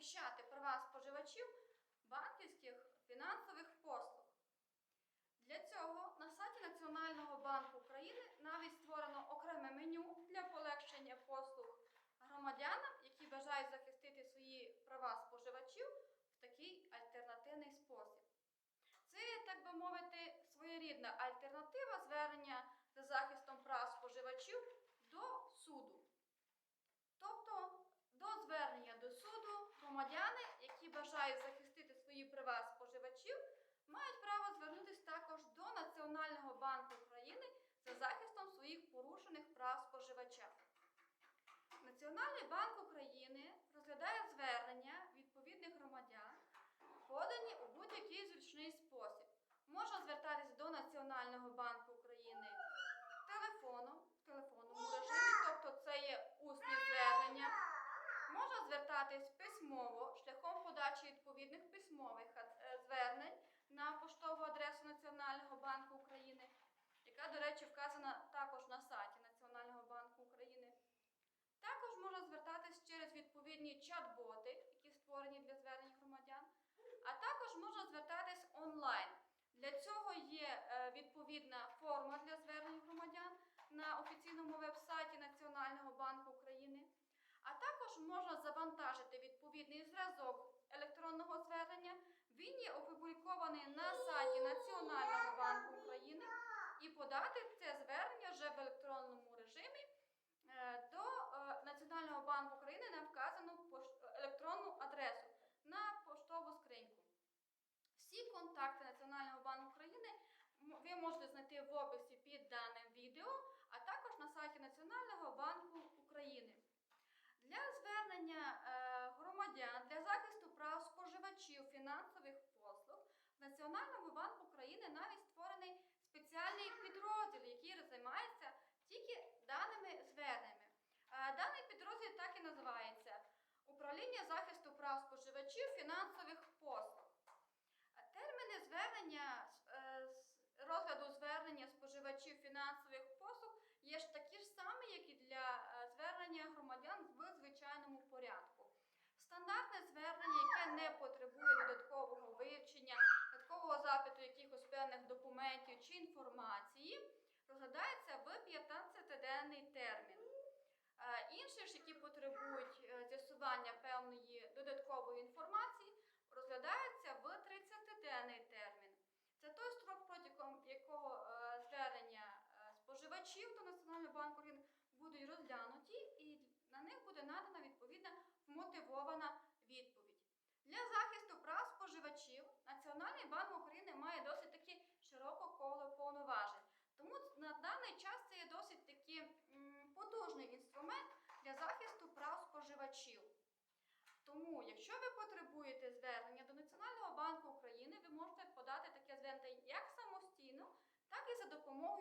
захищати права споживачів банківських фінансових послуг. Для цього на сайті Національного банку України навіть створено окреме меню для полегшення послуг громадянам, які бажають захистити свої права споживачів в такий альтернативний спосіб. Це, так би мовити, своєрідна альтернатива звернення за захистом прав споживачів до суду. Тобто до звернення до суду громадяни, які бажають захистити свої права споживачів, мають право звернутися також до Національного банку України за захистом своїх порушених прав споживача. Національний банк України розглядає звернення відповідних громадян, подані у будь-який зручний спосіб. Можна звертатись до Національного банку України телефоном, в телефонному режимі, тобто це є усні звернення. Можна звертатись письмово шляхом подачі відповідних письмових е, звернень на поштову адресу Національного банку України, яка, до речі, вказана також на сайті Національного банку України. Також можна звертатись через відповідні чат-боти, які створені для звернень громадян, а також можна звертатись онлайн. Для цього є е, відповідна форма для звернень громадян на офіційному веб-сайті Національного банку України. А також можна завантажити відповідний зразок електронного звернення. Він є опублікований на сайті Національного банку України і подати це звернення вже в електронному режимі е, до е, Національного банку України на вказану пош- електронну адресу на поштову скриньку. Всі контакти Національного банку України м- ви можете знайти в описі під даним відео, а також на сайті Національного банку України. Для звернення е, громадян для захисту прав споживачів фінансових послуг в Національному банку України навіть створений спеціальний підрозділ, який займається тільки даними зверненнями. Е, Даний підрозділ так і називається Управління захисту прав споживачів фінансових послуг. Е, Терміни звернення споживачів фінансових послуг є ж такі ж самі, як і для е, звернення громадян в звичайному порядку. Стандартне звернення, яке не потребує додаткового вивчення, додаткового запиту якихось певних документів чи інформації, розглядається в 15-денний термін. Е, Інші ж, які потребують е, з'ясування споживачів до Національного банку України будуть розглянуті, і на них буде надана відповідна вмотивована відповідь. Для захисту прав споживачів Національний банк України має досить таки широке коло повноважень. Тому на даний час це є досить таки потужний інструмент для захисту прав споживачів. Тому, якщо ви потребуєте звернення до Національного банку України, ви можете подати таке звернення як самостійно, так і за допомогою